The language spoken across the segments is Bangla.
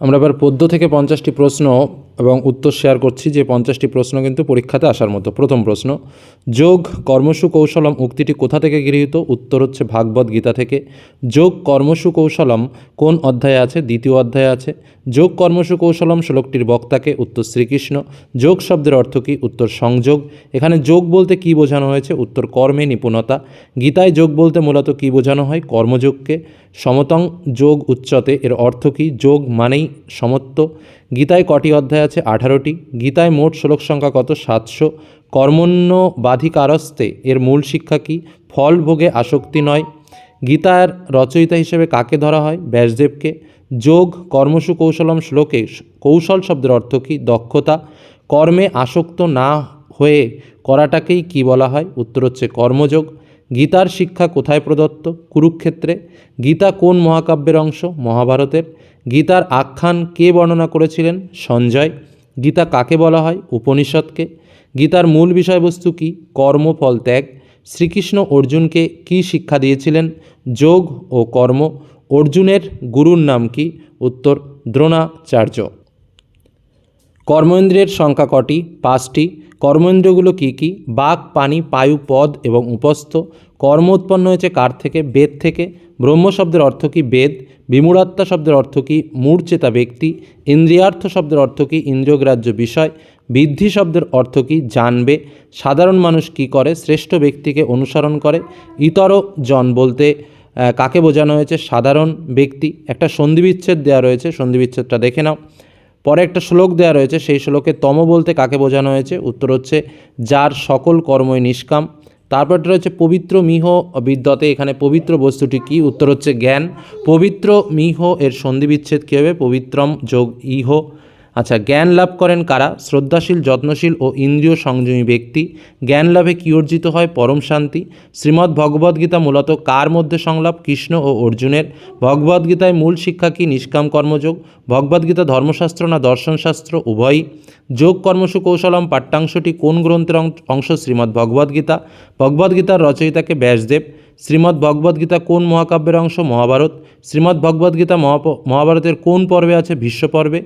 আমরা এবার পদ্য থেকে পঞ্চাশটি প্রশ্ন এবং উত্তর শেয়ার করছি। যে পঞ্চাশটি প্রশ্ন কিন্তু পরীক্ষাতে আসার মতো। প্রথম প্রশ্ন, যোগ কর্মসু কৌশলম উক্তিটি কোথা থেকে গৃহীত? উত্তর হচ্ছে ভাগবত গীতা থেকে। যোগ কর্মসু কৌশলম কোন অধ্যায়ে আছে? দ্বিতীয় অধ্যায়ে আছে। যোগ কর্মসু কৌশলম শ্লোকটির বক্তাকে উত্তর শ্রীকৃষ্ণ। যোগ শব্দের অর্থ কী? উত্তর সংযোগ। এখানে যোগ বলতে কী বোঝানো হয়েছে? উত্তর কর্মে নিপুণতা। গীতায় যোগ বলতে মূলত কী বোঝানো হয়? কর্মযোগকে। সমতং যোগ উচ্চতে, এর অর্থ কী? যোগ মানেই সমত্ব। গীতায় কটি অধ্যায় আছে? আঠারোটি। গীতায় মোট শ্লোক সংখ্যা কত? সাতশো। কর্মণ্য বাধিকারস্তে এর মূল শিক্ষা কী? ফল ভোগে আসক্তি নয়। গীতার রচয়িতা হিসেবে কাকে ধরা হয়? ব্যাসদেবকে। যোগ কর্মসু কৌশলম শ্লোকে কৌশল শব্দের অর্থ কী? দক্ষতা। কর্মে আসক্ত না হয়ে করাটাকেই কি বলা হয়? উত্তর হচ্ছে কর্মযোগ। গীতার শিক্ষা কোথায় প্রদত্ত? কুরুক্ষেত্রে। গীতা কোন মহাকাব্যের অংশ? মহাভারতের। গীতার আখ্যান কে বর্ণনা করেছিলেন? সঞ্জয়। গীতা কাকে বলা হয়? উপনিষদকে। গীতার মূল বিষয়বস্তু কী? কর্মফল ত্যাগ। শ্রীকৃষ্ণ অর্জুনকে কী শিক্ষা দিয়েছিলেন? যোগ ও কর্ম। অর্জুনের গুরুর নাম কি? উত্তর, দ্রোণাচার্য। কর্মেন্দ্রিয়ের সংখ্যা কটি? পাঁচটি। কর্মেন্দ্রগুলো কী কী? বাক, পানি পায়ু পদ এবং উপস্থ। কর্ম উৎপন্ন হয়েছে কার থেকে? বেদ থেকে। ব্রহ্ম শব্দের অর্থ কী বেদ? বিমূঢ়াত্মা শব্দের অর্থ কী মূর্চেতা ব্যক্তি? ইন্দ্রিয়ার্থ শব্দের অর্থ কী ইন্দ্রিয়গ্রাহ্য বিষয়? বৃদ্ধি শব্দের অর্থ কী জানবে? সাধারণ মানুষ কি করে? শ্রেষ্ঠ ব্যক্তিকে অনুসরণ করে? ইতর জন বলতে কাকে বোঝানো হয়েছে? সাধারণ ব্যক্তি। একটা সন্ধিবিচ্ছেদ দেওয়া রয়েছে। সন্ধিবিচ্ছেদটা দেখে নাও। পরে একটা শ্লোক দেওয়া রয়েছে, সেই শ্লোকে তম বলতে কাকে বোঝানো হয়েছে? উত্তর হচ্ছে, যার সকল কর্মই নিষ্কাম। তারপরটা রয়েছে, পবিত্র মিহ বিদ্যতে এখানে পবিত্র বস্তুটি কি? উত্তর হচ্ছে জ্ঞান। পবিত্র মিহ এর সন্ধিবিচ্ছেদ কী হবে? পবিত্রম যোগ ইহ। আচ্ছা জ্ঞান লাভ করেন কারা? শ্রদ্ধাশীল, যত্নশীল ও ইন্দ্রিয় সংযমী ব্যক্তি। জ্ঞান লাভে কী অর্জিত হয়? পরম শান্তি। শ্রীমদ্ ভগবদ্গীতা মূলত কার মধ্যে সংলাপ? কৃষ্ণ ও অর্জুনের। ভগবদ্গীতায় মূল শিক্ষা কি? নিষ্কাম কর্মযোগ। ভগবদ্গীতা ধর্মশাস্ত্র না দর্শনশাস্ত্র? উভয়ই। যোগ কর্মসু কৌশলম পাঠ্যাংশটি কোন গ্রন্থের অংশ? শ্রীমদ্ ভগবদ্গীতা ভগবদ্গীতার রচয়িতাকে ব্যাসদেব। শ্রীমদ্ ভগবদ্গীতা কোন মহাকাব্যের অংশ? মহাভারত। শ্রীমদ্ ভগবদ্গীতা মহাভারতের কোন পর্বে আছে? ভীষ্ম পর্বে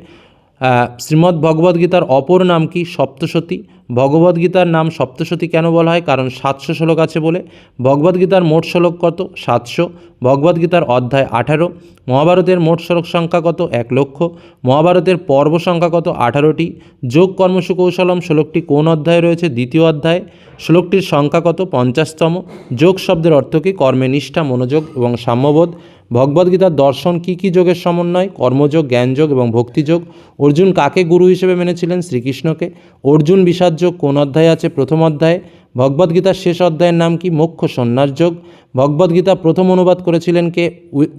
শ্রীমদ্ ভগবদ্গীতার অপর নাম কি? সপ্তশতী। ভগবদ্গীতার নাম সপ্তশতী কেন বলা হয়? কারণ সাতশো শ্লোক আছে বলে। ভগবদ্গীতার মোট শ্লোক কত? সাতশো। ভগবদ্গীতার অধ্যায় আঠারো, মহাভারতের মোট সড়ক সংখ্যা কত? এক লক্ষ। মহাভারতের পর্ব সংখ্যা কত? আঠারোটি। যোগ কর্মসু কৌশলম শ্লোকটি কোন অধ্যায়ে রয়েছে? দ্বিতীয় অধ্যায়। শ্লোকটির সংখ্যা কত? পঞ্চাশতম। যোগ শব্দের অর্থ কী? কর্মে নিষ্ঠা, মনোযোগ এবং সাম্যবোধ। ভগবদ্গীতার দর্শন কী কী যোগের সমন্বয়? কর্মযোগ, জ্ঞানযোগ এবং ভক্তিযোগ। অর্জুন কাকে গুরু হিসেবে মেনেছিলেন? শ্রীকৃষ্ণকে। অর্জুন বিষাদযোগ কোন অধ্যায়ে আছে? প্রথম অধ্যায়ে। ভগবদ্গীতার শেষ অধ্যায়ের নাম কি? মোক্ষ সন্ন্যাস যোগ। ভগবদ্গীতা প্রথম অনুবাদ করেছিলেন কে?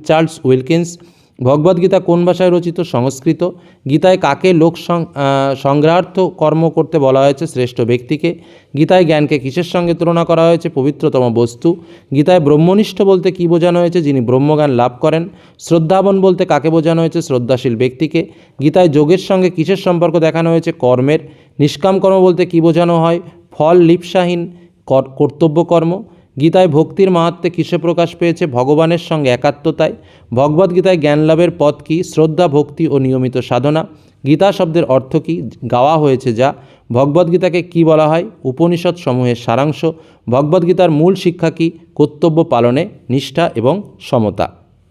Charles Wilkins. ভগবদ্গীতা কোন ভাষায় রচিত? সংস্কৃত। গীতায় কাকে লোক সংগ্রহার্থ কর্ম করতে বলা হয়েছে? শ্রেষ্ঠ ব্যক্তিকে। গীতায় জ্ঞানকে কিসের সঙ্গে তুলনা করা হয়েছে? পবিত্রতম বস্তু। গীতায় ব্রহ্মনিষ্ঠ বলতে কী বোঝানো হয়েছে? যিনি ব্রহ্মজ্ঞান লাভ করেন। শ্রদ্ধাবন বলতে কাকে বোঝানো হয়েছে? শ্রদ্ধাশীল ব্যক্তিকে। গীতায় যোগের সঙ্গে কিসের সম্পর্ক দেখানো হয়েছে? কর্মের। নিষ্কাম কর্ম বলতে কী বোঝানো হয়? ফল লিপসাহীন কর- কর্তব্য গীতায় ভক্তির মাহাত্মে কিসে প্রকাশ পেয়েছে? ভগবানের সঙ্গে একাত্মতায়। ভগবদ্গীতায় জ্ঞান লাভের পথ কী? শ্রদ্ধা, ভক্তি ও নিয়মিত সাধনা। গীতা শব্দের অর্থ কী? গাওয়া হয়েছে যা। ভগবদ্গীতাকে কি বলা হয়? উপনিষদ সমূহের সারাংশ। ভগবদ্গীতার মূল শিক্ষা কী? কর্তব্য পালনে, নিষ্ঠা এবং সমতা।